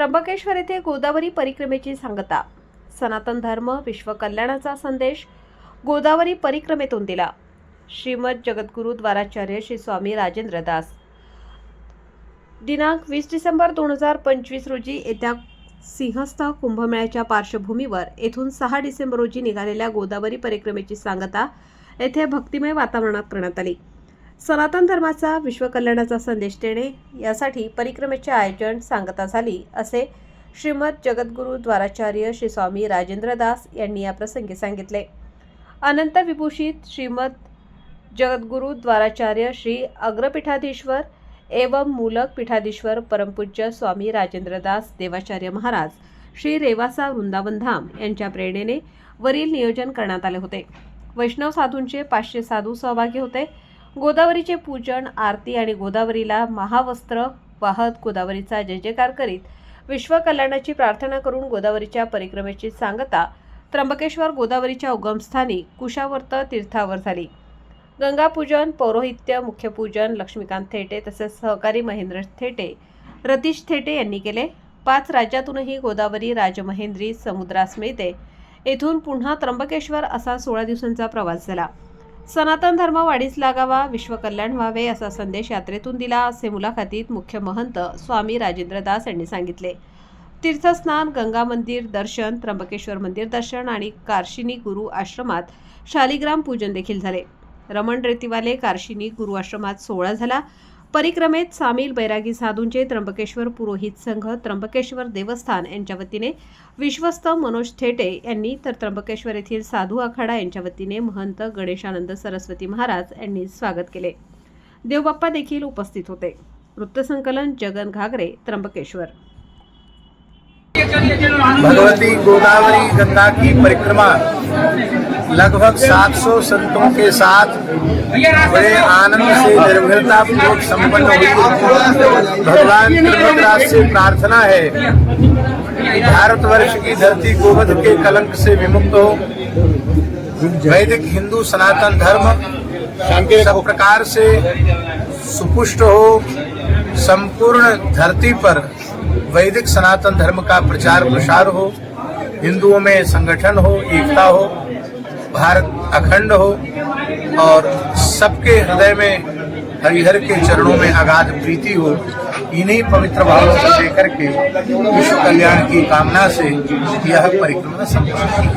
त्र्यंबकेश्वर येथे गोदावरी परिक्रमेची सांगता. सनातन धर्म विश्व कल्याणाचा संदेश गोदावरी परिक्रमेतून दिला. श्रीमद जगद्गुरु द्वाराचार्य श्री स्वामी राजेंद्र दास दिनांक वीस डिसेंबर दोन हजार पंचवीस रोजी येत्या सिंहस्थ कुंभमेळ्याच्या पार्श्वभूमीवर येथून सहा डिसेंबर रोजी निघालेल्या गोदावरी परिक्रमेची सांगता येथे भक्तिमय वातावरणात करण्यात आली. सनातन धर्माचा विश्वकल्याणाचा संदेश देणे यासाठी परिक्रमेचे आयोजन सांगता झाली असे श्रीमद जगद्गुरु द्वाराचार्य श्री स्वामी राजेंद्र दास यांनी या प्रसंगी सांगितले. अनंत विभूषित श्रीमद जगद्गुरू द्वाराचार्य श्री अग्रपीठाधीश्वर एवं मूलक पीठाधीश्वर परमपूज्य स्वामी राजेंद्रदास देवाचार्य महाराज श्री रेवासा वृंदावन धाम यांच्या प्रेरणेने वरील नियोजन करण्यात आले होते. वैष्णव साधूंचे पाचशे साधू सहभागी होते. गोदावरीचे पूजन आरती आणि गोदावरीला महावस्त्र वाहत गोदावरीचा जय जयकार करीत विश्व कल्याणाची प्रार्थना करून गोदावरीच्या परिक्रमेची सांगता त्र्यंबकेश्वर गोदावरीच्या उगमस्थानी कुशावर्त तीर्थावर झाली. गंगापूजन पौरोहित्य मुख्य पूजन लक्ष्मीकांत थेटे तसेच सहकारी महेंद्र थेटे रतीश थेटे यांनी केले. पाच राज्यातूनही गोदावरी राजमहेंद्री समुद्रास मिळते येथून पुन्हा त्र्यंबकेश्वर असा सोळा दिवसांचा प्रवास झाला. सनातन धर्म वाढीस लागावा विश्वकल्याण व्हावे असा संदेश यात्रेतून दिला असे मुलाखतीत मुख्य महंत स्वामी राजेंद्र दास यांनी सांगितले. तीर्थस्नान गंगा मंदिर दर्शन त्र्यंबकेश्वर मंदिर दर्शन आणि कार्शिनी गुरु आश्रमात शालिग्राम पूजन देखील झाले. रमण रेतीवाले कार्शिनी गुरु आश्रमात सोहळा झाला. परिक्रमेत सामील बैरागी साधूंचे त्र्यंबकेश्वर पुरोहित संघ त्र्यंबकेश्वर देवस्थान यांच्या वतीने विश्वस्त मनोज थेटे यांनी तर त्र्यंबकेश्वर येथील साधू आखाडा यांच्या वतीने महंत गणेशानंद सरस्वती महाराज यांनी स्वागत केले. देवबाप्पा देखील उपस्थित होते. वृत्तसंकलन जगन घागरे त्र्यंबकेश्वर. भगवती गोदावरी गंगा की परिक्रमा लगभग 700 संतों के साथ बड़े आनंद से निर्भरता पूर्वक संपन्न हुई। भगवान त्रिभद्राज से प्रार्थना है भारतवर्ष की धरती गोवध के कलंक से विमुक्त हो। वैदिक हिंदू सनातन धर्म सब प्रकार से सुपुष्ट हो। संपूर्ण धरती पर वैदिक सनातन धर्म का प्रचार प्रसार हो। हिंदुओं में संगठन हो, एकता हो। भारत अखंड हो और सबके हृदय में, हरिहर के चरणों में अगाध प्रीति हो, इन्हीं पवित्र भावों को लेकर के विश्व कल्याण की कामना से यह परिक्रमा संपन्न